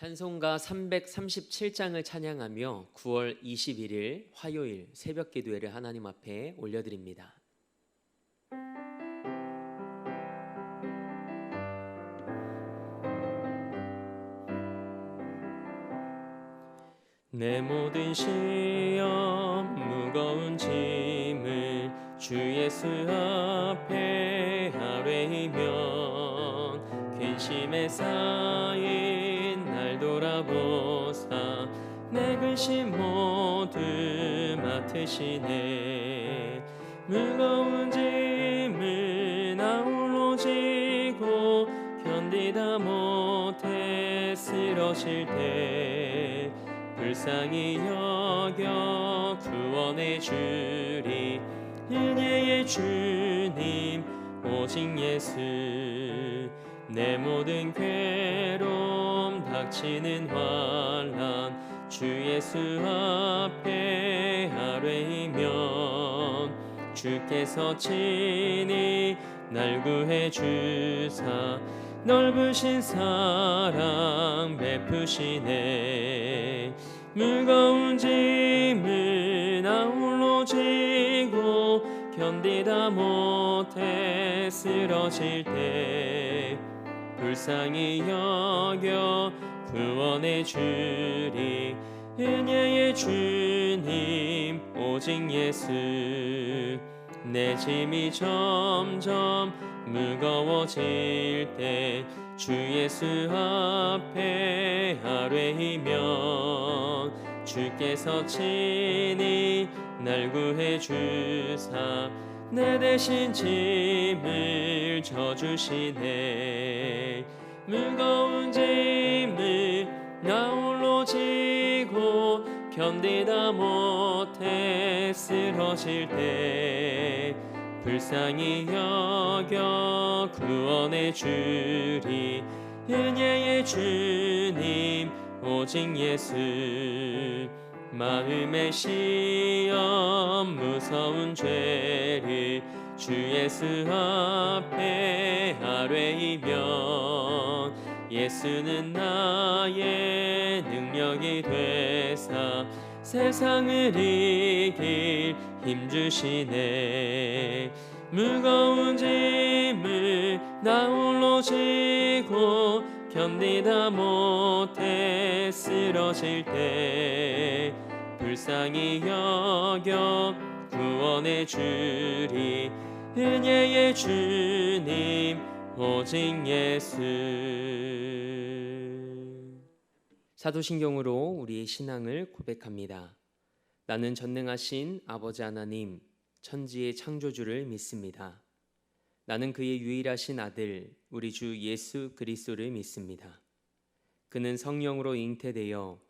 찬송가 337장을 찬양하며 9월 21일 화요일 새벽 기도회를 하나님 앞에 올려드립니다. 내 모든 시험 무거운 짐을 주 예수 앞에 아뢰이면 근심에 쌓인 날 돌아보사 내 근심 모두 맡으시네. 무거운 짐을 나 홀로 지고 견디다 못해 쓰러질 때 불쌍히 여겨 구원해 주리. 은혜의 주님 오직 예수. 내 모든 괴로움 닥치는 환란 주 예수 앞에 아뢰이면 주께서 친히 날 구해 주사 넓으신 사랑 베푸시네. 무거운 짐을 나 홀로 지고 견디다 못해 쓰러질 때 불쌍히 여겨 구원해 주리 은혜의 주님 오직 예수. 내 짐이 점점 무거워질 때 주 예수 앞에 아뢰이면 주께서 친히 날 구해 주사 내 대신 짐을 져주시네. 무거운 짐을 나 홀로 지고 견디다 못해 쓰러질 때 불쌍히 여겨 구원해 주리 은혜의 주님 오직 예수 마음의 시험 무서운 죄를 주 예수 앞에 아뢰이면 예수는 나의 능력이 되사 세상을 이길 힘 주시네. 무거운 짐을 나 홀로 지고 견디다 못해 쓰러질 때 불쌍히 여겨 구원해 주리 은혜의 주님 오직 예수 사도신경으로 우리의 신앙을 고백합니다. 나는 전능하신 아버지 하나님 천지의 창조주를 믿습니다. 나는 그의 유일하신 아들 우리 주 예수 그리스도를 믿습니다. 그는 성령으로 잉태되어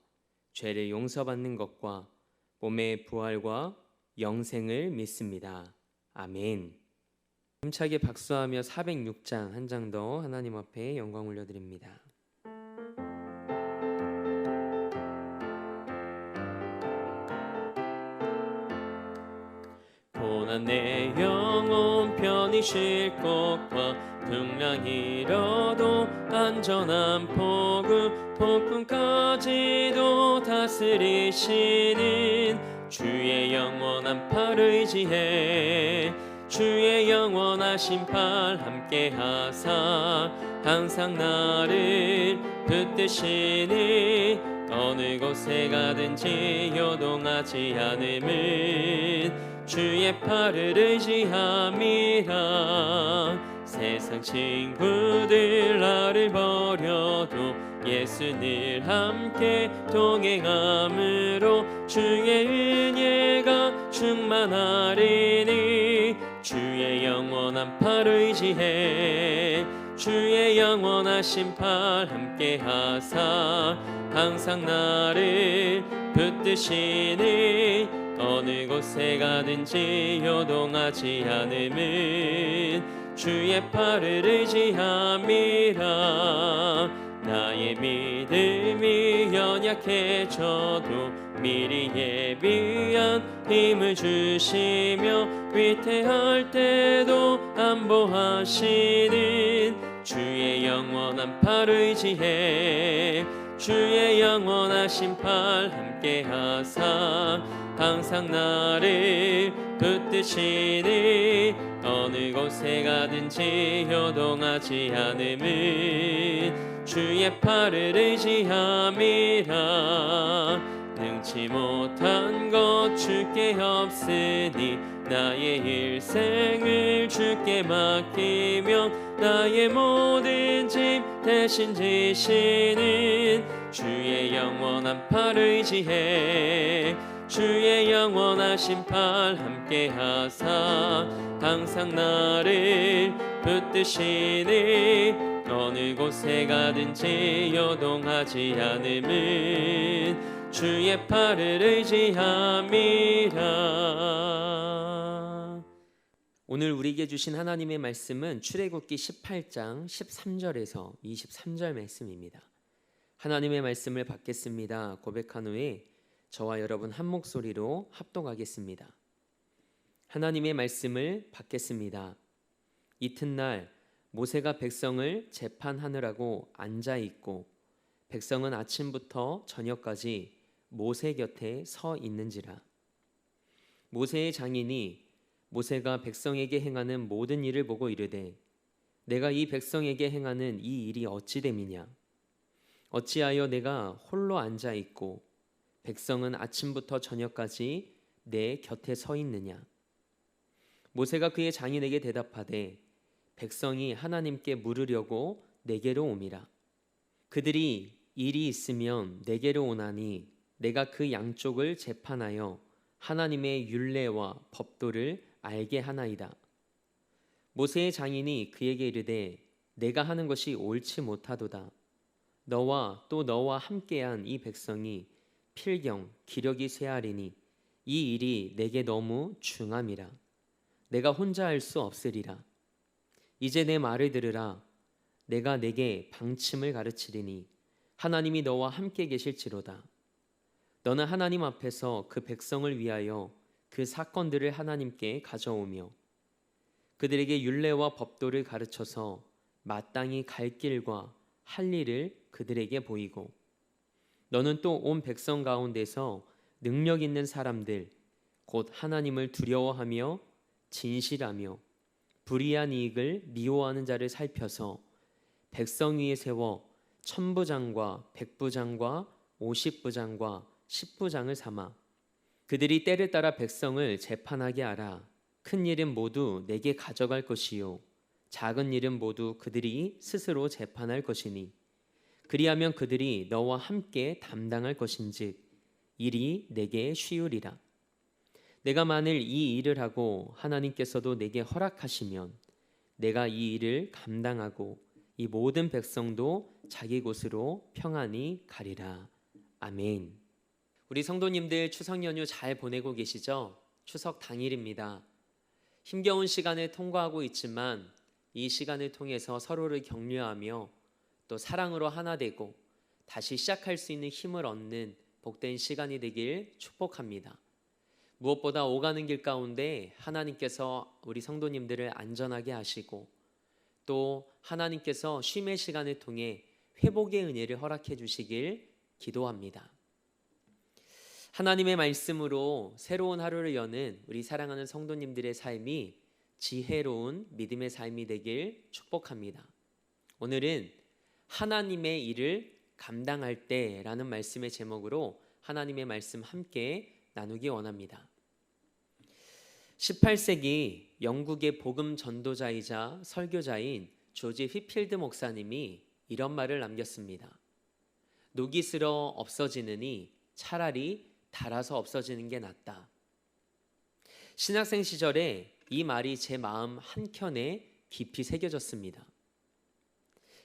죄를 용서받는 것과 몸의 부활과 영생을 믿습니다. 아멘. 힘차게 박수하며 406장 한 장 더 하나님 앞에 영광 올려드립니다. 고난 내 영혼 편히 쉴 곳과 등량 잃어도 안전한 포구 폭풍까지도 다스리시는 주의 영원한 팔 의지해 주의 영원하신 팔 함께 하사 항상 나를 붙드시니 어느 곳에 가든지 요동하지 않음은 주의 팔을 의지함이라. 세상 친구들 나를 버려도 예수 늘 함께 동행함으로 주의 은혜가 충만하리니 주의 영원한 팔 의지해 주의 영원하신 팔 함께 하사 항상 나를 붙드시니 어느 곳에 가든지 요동하지 않음은 주의 팔을 의지함이라. 나의 믿음이 연약해져도 미리 예비한 힘을 주시며 위태할 때도 안보하시는 주의 영원한 팔 의지해 주의 영원하신 팔 함께 하사 항상 나를 붙드시니 어느 곳에 가든지 요동하지 않음은 주의 팔을 의지함이라 능치 못한 것 주께 없으니 나의 일생을 주께 맡기며 나의 모든 짐 대신 지시는 주의 영원한 팔 의지해 주의 영원하신 팔 함께 하사 항상 나를 붙드시니 어느 곳에 가든지 요동하지 않음은 주의 팔을 의지함이라 오늘 우리에게 주신 하나님의 말씀은 출애굽기 18장 13절에서 23절 말씀입니다. 하나님의 말씀을 받겠습니다. 고백한 후에 저와 여러분 한 목소리로 합독하겠습니다. 하나님의 말씀을 받겠습니다. 이튿날 모세가 백성을 재판하느라고 앉아 있고 백성은 아침부터 저녁까지 모세 곁에 서 있는지라. 모세의 장인이 모세가 백성에게 행하는 모든 일을 보고 이르되 내가 이 백성에게 행하는 이 일이 어찌 됨이냐? 어찌하여 내가 홀로 앉아 있고 백성은 아침부터 저녁까지 내 곁에 서 있느냐? 모세가 그의 장인에게 대답하되 백성이 하나님께 물으려고 내게로 옴이라. 그들이 일이 있으면 내게로 오나니 내가 그 양쪽을 재판하여 하나님의 율례와 법도를 알게 하나이다. 모세의 장인이 그에게 이르되 내가 하는 것이 옳지 못하도다. 너와 또 너와 함께한 이 백성이 필경 기력이 쇠하리니 이 일이 내게 너무 중함이라. 내가 혼자 할 수 없으리라. 이제 내 말을 들으라. 내가 내게 방침을 가르치리니 하나님이 너와 함께 계실지로다 너는 하나님 앞에서 그 백성을 위하여 그 사건들을 하나님께 가져오며 그들에게 율례와 법도를 가르쳐서 마땅히 갈 길과 할 일을 그들에게 보이고 너는 또 온 백성 가운데서 능력 있는 사람들 곧 하나님을 두려워하며 진실하며 불의한 이익을 미워하는 자를 살펴서 백성 위에 세워 천부장과 백부장과 오십부장과 십부장을 삼아 그들이 때를 따라 백성을 재판하게 하라 큰 일은 모두 내게 가져갈 것이요 작은 일은 모두 그들이 스스로 재판할 것이니 그리하면 그들이 너와 함께 담당할 것인즉 일이 내게 쉬우리라 내가 만일 이 일을 하고 하나님께서도 내게 허락하시면 내가 이 일을 감당하고 이 모든 백성도 자기 곳으로 평안히 가리라. 아멘. 우리 성도님들 추석 연휴 잘 보내고 계시죠? 추석 당일입니다. 힘겨운 시간을 통과하고 있지만 이 시간을 통해서 서로를 격려하며 또 사랑으로 하나 되고 다시 시작할 수 있는 힘을 얻는 복된 시간이 되길 축복합니다. 무엇보다 오가는 길 가운데 하나님께서 우리 성도님들을 안전하게 하시고 또 하나님께서 쉼의 시간을 통해 회복의 은혜를 허락해 주시길 기도합니다. 하나님의 말씀으로 새로운 하루를 여는 우리 사랑하는 성도님들의 삶이 지혜로운 믿음의 삶이 되길 축복합니다. 오늘은 하나님의 일을 감당할 때라는 말씀의 제목으로 하나님의 말씀 함께 나누기 원합니다. 18세기 영국의 복음 전도자이자 설교자인 조지 휘필드 목사님이 이런 말을 남겼습니다. 녹이 슬어 없어지느니 차라리 달아서 없어지는 게 낫다. 신학생 시절에 이 말이 제 마음 한켠에 깊이 새겨졌습니다.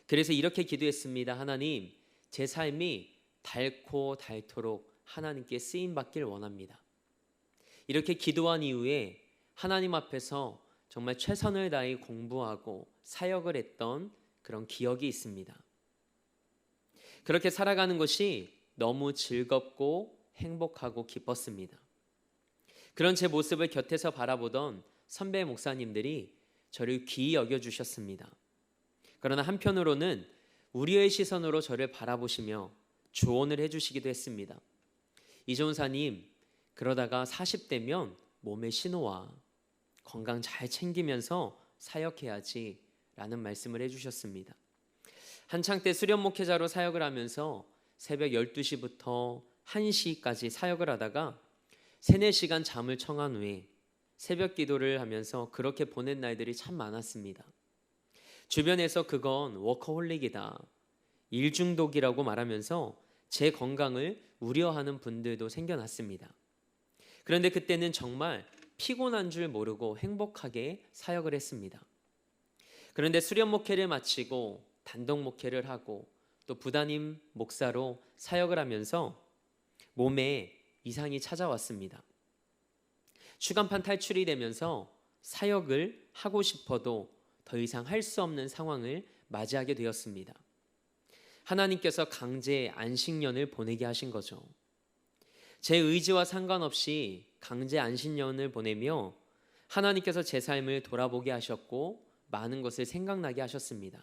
그래서 이렇게 기도했습니다. 하나님, 제 삶이 닳고 닳도록 하나님께 쓰임 받길 원합니다. 이렇게 기도한 이후에 하나님 앞에서 정말 최선을 다해 공부하고 사역을 했던 그런 기억이 있습니다. 그렇게 살아가는 것이 너무 즐겁고 행복하고 기뻤습니다. 그런 제 모습을 곁에서 바라보던 선배 목사님들이 저를 귀히 여겨 주셨습니다. 그러나 한편으로는 우리의 시선으로 저를 바라보시며 조언을 해 주시기도 했습니다. 이종사님, 그러다가 40대면 몸에 신호와 건강 잘 챙기면서 사역해야지 라는 말씀을 해 주셨습니다. 한창 때 수련 목회자로 사역을 하면서 새벽 12시부터 1시까지 사역을 하다가 3, 4시간 잠을 청한 후에 새벽 기도를 하면서 그렇게 보낸 날들이 참 많았습니다. 주변에서 그건 워커홀릭이다. 일 중독이라고 말하면서 제 건강을 우려하는 분들도 생겨났습니다. 그런데 그때는 정말 피곤한 줄 모르고 행복하게 사역을 했습니다. 그런데 수련 목회를 마치고 단독 목회를 하고 또 부단임 목사로 사역을 하면서 몸에 이상이 찾아왔습니다. 주간판 탈출이 되면서 사역을 하고 싶어도 더 이상 할 수 없는 상황을 맞이하게 되었습니다. 하나님께서 강제 안식년을 보내게 하신 거죠. 제 의지와 상관없이 강제 안식년을 보내며 하나님께서 제 삶을 돌아보게 하셨고 많은 것을 생각나게 하셨습니다.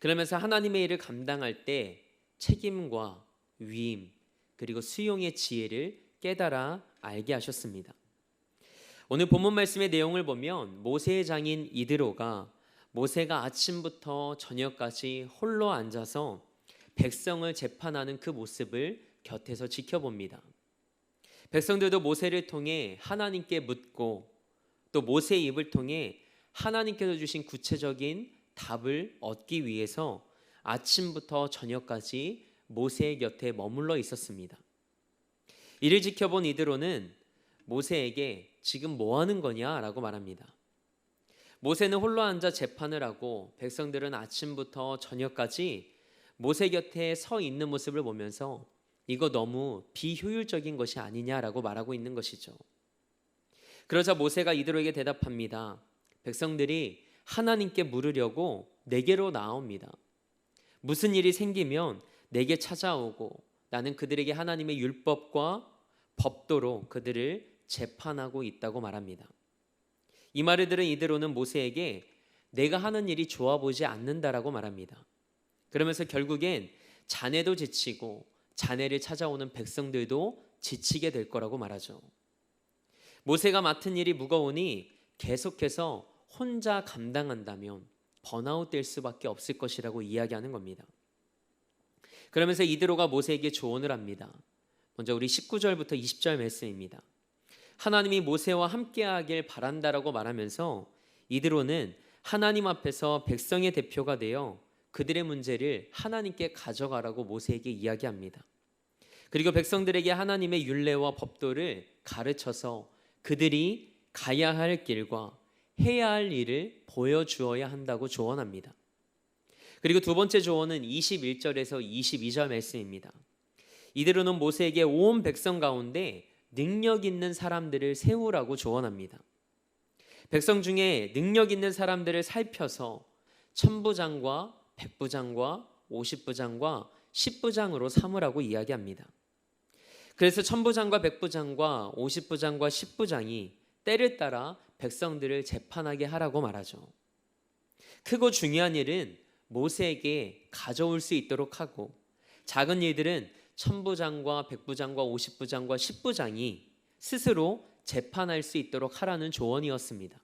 그러면서 하나님의 일을 감당할 때 책임과 위임 그리고 수용의 지혜를 깨달아 알게 하셨습니다. 오늘 본문 말씀의 내용을 보면 모세의 장인 이드로가 모세가 아침부터 저녁까지 홀로 앉아서 백성을 재판하는 그 모습을 곁에서 지켜봅니다. 백성들도 모세를 통해 하나님께 묻고 또 모세의 입을 통해 하나님께서 주신 구체적인 답을 얻기 위해서 아침부터 저녁까지 모세의 곁에 머물러 있었습니다. 이를 지켜본 이드로는 모세에게 지금 뭐 하는 거냐라고 말합니다. 모세는 홀로 앉아 재판을 하고 백성들은 아침부터 저녁까지 모세 곁에 서 있는 모습을 보면서 이거 너무 비효율적인 것이 아니냐라고 말하고 있는 것이죠. 그러자 모세가 이들에게 대답합니다. 백성들이 하나님께 물으려고 내게로 나옵니다. 무슨 일이 생기면 내게 찾아오고 나는 그들에게 하나님의 율법과 법도로 그들을 재판하고 있다고 말합니다. 이 말을 들은 이대로는 모세에게 내가 하는 일이 좋아 보지 않는다라고 말합니다. 그러면서 결국엔 자네도 지치고 자네를 찾아오는 백성들도 지치게 될 거라고 말하죠. 모세가 맡은 일이 무거우니 계속해서 혼자 감당한다면 번아웃 될 수밖에 없을 것이라고 이야기하는 겁니다. 그러면서 이드로가 모세에게 조언을 합니다. 먼저 우리 19절부터 20절 말씀입니다. 하나님이 모세와 함께하길 바란다라고 말하면서 이드로는 하나님 앞에서 백성의 대표가 되어 그들의 문제를 하나님께 가져가라고 모세에게 이야기합니다. 그리고 백성들에게 하나님의 율례와 법도를 가르쳐서 그들이 가야 할 길과 해야 할 일을 보여주어야 한다고 조언합니다. 그리고 두 번째 조언은 21절에서 22절 말씀입니다. 이대로는 모세에게 온 백성 가운데 능력 있는 사람들을 세우라고 조언합니다. 백성 중에 능력 있는 사람들을 살펴서 천부장과 백부장과 오십부장과 십부장으로 삼으라고 이야기합니다. 그래서 천부장과 백부장과 오십부장과 십부장이 때를 따라 백성들을 재판하게 하라고 말하죠. 크고 중요한 일은 모세에게 가져올 수 있도록 하고 작은 일들은 천부장과 백부장과 오십부장과 십부장이 스스로 재판할 수 있도록 하라는 조언이었습니다.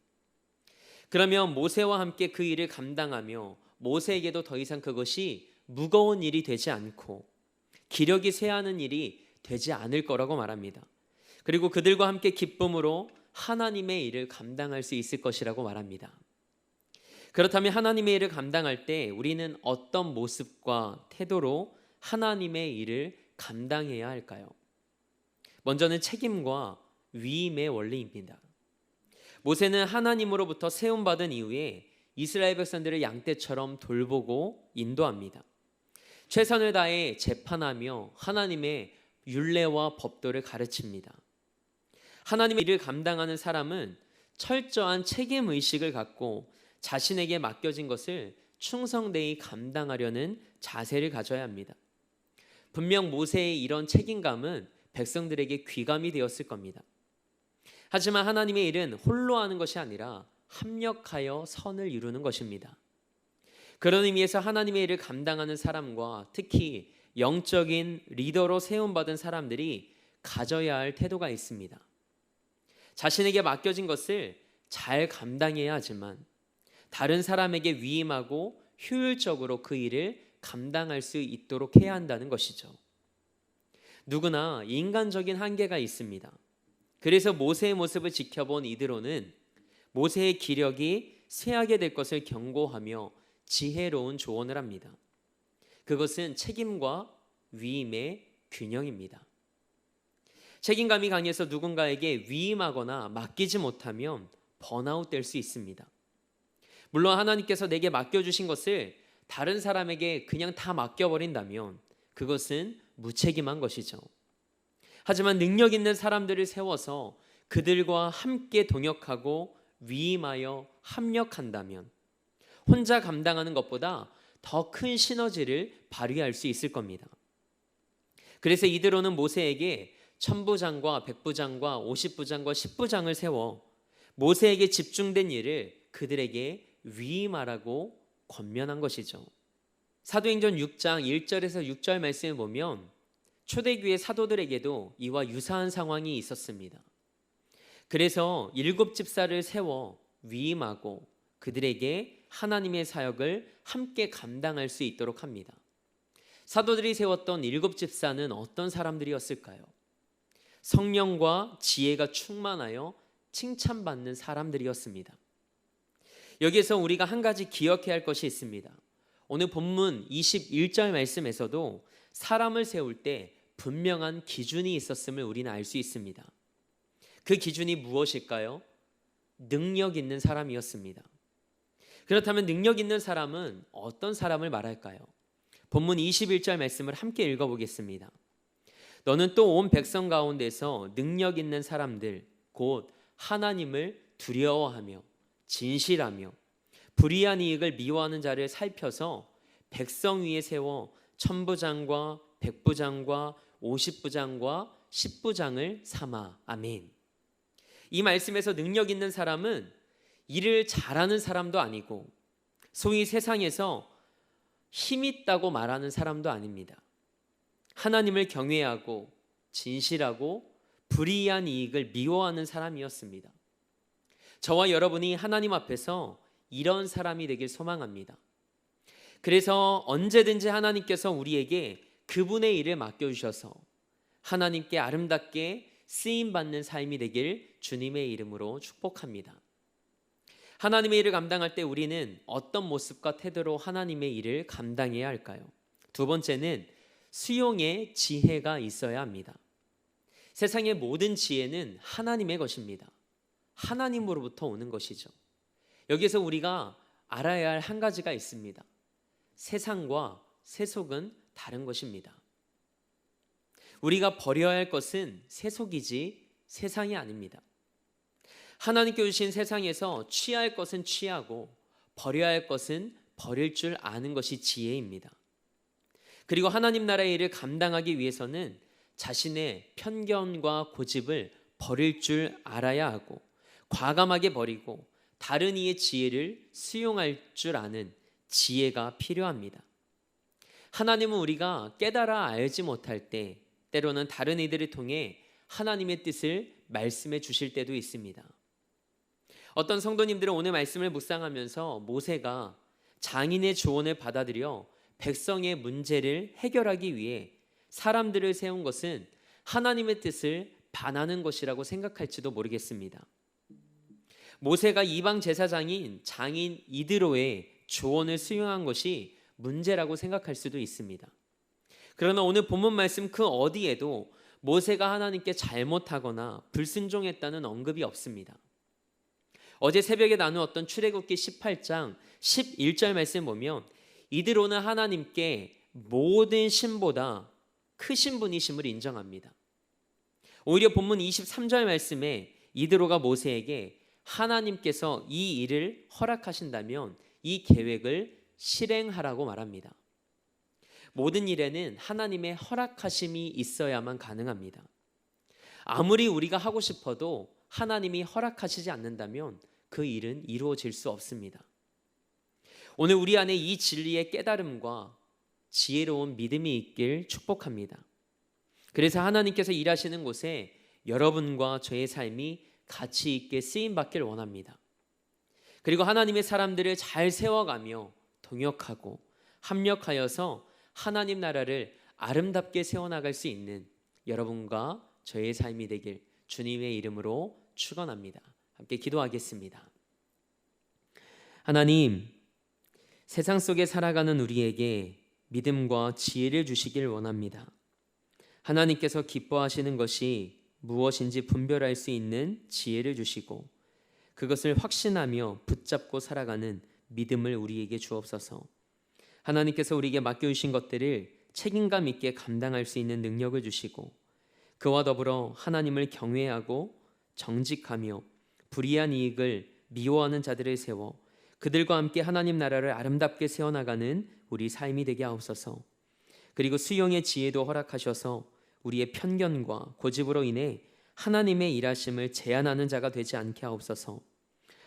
그러면 모세와 함께 그 일을 감당하며 모세에게도 더 이상 그것이 무거운 일이 되지 않고 기력이 쇠하는 일이 되지 않을 거라고 말합니다. 그리고 그들과 함께 기쁨으로 하나님의 일을 감당할 수 있을 것이라고 말합니다. 그렇다면 하나님의 일을 감당할 때 우리는 어떤 모습과 태도로 하나님의 일을 감당해야 할까요? 먼저는 책임과 위임의 원리입니다. 모세는 하나님으로부터 세움 받은 이후에 이스라엘 백성들을 양떼처럼 돌보고 인도합니다. 최선을 다해 재판하며 하나님의 율례와 법도를 가르칩니다. 하나님의 일을 감당하는 사람은 철저한 책임 의식을 갖고 자신에게 맡겨진 것을 충성되이 감당하려는 자세를 가져야 합니다. 분명 모세의 이런 책임감은 백성들에게 귀감이 되었을 겁니다. 하지만 하나님의 일은 홀로 하는 것이 아니라 합력하여 선을 이루는 것입니다. 그런 의미에서 하나님의 일을 감당하는 사람과 특히 영적인 리더로 세움받은 사람들이 가져야 할 태도가 있습니다. 자신에게 맡겨진 것을 잘 감당해야 하지만 다른 사람에게 위임하고 효율적으로 그 일을 감당할 수 있도록 해야 한다는 것이죠. 누구나 인간적인 한계가 있습니다. 그래서 모세의 모습을 지켜본 이드로는 모세의 기력이 쇠하게 될 것을 경고하며 지혜로운 조언을 합니다. 그것은 책임과 위임의 균형입니다. 책임감이 강해서 누군가에게 위임하거나 맡기지 못하면 번아웃 될 수 있습니다. 물론 하나님께서 내게 맡겨주신 것을 다른 사람에게 그냥 다 맡겨버린다면 그것은 무책임한 것이죠. 하지만 능력 있는 사람들을 세워서 그들과 함께 동역하고 위임하여 합력한다면 혼자 감당하는 것보다 더 큰 시너지를 발휘할 수 있을 겁니다. 그래서 이드로는 모세에게 천부장과 백부장과 오십부장과 십부장을 세워 모세에게 집중된 일을 그들에게 위임하라고 권면한 것이죠. 사도행전 6장 1절에서 6절 말씀을 보면 초대교회 사도들에게도 이와 유사한 상황이 있었습니다. 그래서 일곱 집사를 세워 위임하고 그들에게 하나님의 사역을 함께 감당할 수 있도록 합니다. 사도들이 세웠던 일곱 집사는 어떤 사람들이었을까요? 성령과 지혜가 충만하여 칭찬받는 사람들이었습니다. 여기에서 우리가 한 가지 기억해야 할 것이 있습니다. 오늘 본문 21절 말씀에서도 사람을 세울 때 분명한 기준이 있었음을 우리는 알 수 있습니다. 그 기준이 무엇일까요? 능력 있는 사람이었습니다. 그렇다면 능력 있는 사람은 어떤 사람을 말할까요? 본문 21절 말씀을 함께 읽어보겠습니다. 너는 또 온 백성 가운데서 능력 있는 사람들, 곧 하나님을 두려워하며 진실하며 불의한 이익을 미워하는 자를 살펴서 백성 위에 세워 천부장과 백부장과 오십부장과 십부장을 삼아 아멘. 이 말씀에서 능력 있는 사람은 일을 잘하는 사람도 아니고 소위 세상에서 힘 있다고 말하는 사람도 아닙니다. 하나님을 경외하고 진실하고 불의한 이익을 미워하는 사람이었습니다. 저와 여러분이 하나님 앞에서 이런 사람이 되길 소망합니다. 그래서 언제든지 하나님께서 우리에게 그분의 일을 맡겨주셔서 하나님께 아름답게 쓰임 받는 삶이 되길 주님의 이름으로 축복합니다. 하나님의 일을 감당할 때 우리는 어떤 모습과 태도로 하나님의 일을 감당해야 할까요? 두 번째는 수용의 지혜가 있어야 합니다. 세상의 모든 지혜는 하나님의 것입니다. 하나님으로부터 오는 것이죠. 여기서 우리가 알아야 할 한 가지가 있습니다. 세상과 세속은 다른 것입니다. 우리가 버려야 할 것은 세속이지 세상이 아닙니다. 하나님께 주신 세상에서 취할 것은 취하고 버려야 할 것은 버릴 줄 아는 것이 지혜입니다. 그리고 하나님 나라의 일을 감당하기 위해서는 자신의 편견과 고집을 버릴 줄 알아야 하고 과감하게 버리고 다른 이의 지혜를 수용할 줄 아는 지혜가 필요합니다. 하나님은 우리가 깨달아 알지 못할 때 때로는 다른 이들을 통해 하나님의 뜻을 말씀해 주실 때도 있습니다. 어떤 성도님들은 오늘 말씀을 묵상하면서 모세가 장인의 조언을 받아들여 백성의 문제를 해결하기 위해 사람들을 세운 것은 하나님의 뜻을 반하는 것이라고 생각할지도 모르겠습니다. 모세가 이방 제사장인 장인 이드로의 조언을 수용한 것이 문제라고 생각할 수도 있습니다. 그러나 오늘 본문 말씀 그 어디에도 모세가 하나님께 잘못하거나 불순종했다는 언급이 없습니다. 어제 새벽에 나누었던 출애굽기 18장 11절 말씀 보면 이드로는 하나님께 모든 신보다 크신 분이심을 인정합니다. 오히려 본문 23절 말씀에 이드로가 모세에게 하나님께서 이 일을 허락하신다면 이 계획을 실행하라고 말합니다. 모든 일에는 하나님의 허락하심이 있어야만 가능합니다. 아무리 우리가 하고 싶어도 하나님이 허락하시지 않는다면 그 일은 이루어질 수 없습니다. 오늘 우리 안에 이 진리의 깨달음과 지혜로운 믿음이 있길 축복합니다. 그래서 하나님께서 일하시는 곳에 여러분과 저의 삶이 가치 있게 쓰임 받길 원합니다. 그리고 하나님의 사람들을 잘 세워가며 동역하고 합력하여서 하나님 나라를 아름답게 세워나갈 수 있는 여러분과 저의 삶이 되길 주님의 이름으로 축원합니다. 함께 기도하겠습니다. 하나님, 세상 속에 살아가는 우리에게 믿음과 지혜를 주시길 원합니다. 하나님께서 기뻐하시는 것이 무엇인지 분별할 수 있는 지혜를 주시고 그것을 확신하며 붙잡고 살아가는 믿음을 우리에게 주옵소서. 하나님께서 우리에게 맡겨주신 것들을 책임감 있게 감당할 수 있는 능력을 주시고 그와 더불어 하나님을 경외하고 정직하며 불의한 이익을 미워하는 자들을 세워 그들과 함께 하나님 나라를 아름답게 세워나가는 우리 삶이 되게 하옵소서. 그리고 수용의 지혜도 허락하셔서 우리의 편견과 고집으로 인해 하나님의 일하심을 제한하는 자가 되지 않게 하옵소서.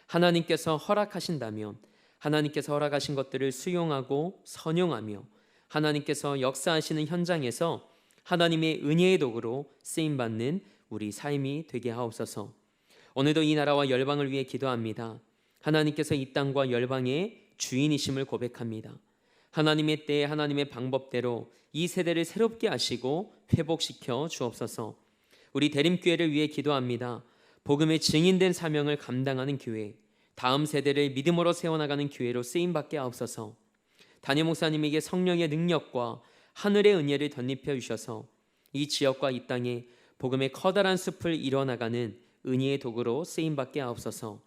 하나님께서 허락하신다면 하나님께서 허락하신 것들을 수용하고 선용하며 하나님께서 역사하시는 현장에서 하나님의 은혜의 도구로 쓰임 받는 우리 삶이 되게 하옵소서. 오늘도 이 나라와 열방을 위해 기도합니다. 하나님께서 이 땅과 열방의 주인이심을 고백합니다. 하나님의 때에 하나님의 방법대로 이 세대를 새롭게 하시고 회복시켜 주옵소서. 우리 대림교회를 위해 기도합니다. 복음의 증인된 사명을 감당하는 교회, 다음 세대를 믿음으로 세워나가는 교회로 쓰임 받게 하옵소서. 담임 목사님에게 성령의 능력과 하늘의 은혜를 덧입혀 주셔서 이 지역과 이 땅에 복음의 커다란 숲을 이뤄나가는 은혜의 도구로 쓰임 받게 하옵소서.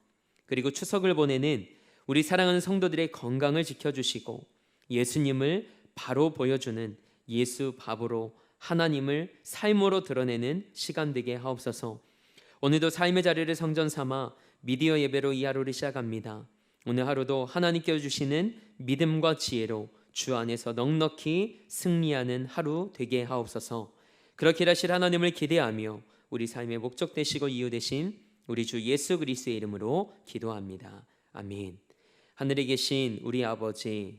그리고 추석을 보내는 우리 사랑하는 성도들의 건강을 지켜 주시고 예수님을 바로 보여주는 예수 밥으로 하나님을 삶으로 드러내는 시간 되게 하옵소서. 오늘도 삶의 자리를 성전 삼아 미디어 예배로 이 하루를 시작합니다. 오늘 하루도 하나님께 주시는 믿음과 지혜로 주 안에서 넉넉히 승리하는 하루 되게 하옵소서. 그렇게 하실 하나님을 기대하며 우리 삶의 목적 되시고 이유 되신 우리 주 예수 그리스도의 이름으로 기도합니다. 아멘. 하늘에 계신 우리 아버지,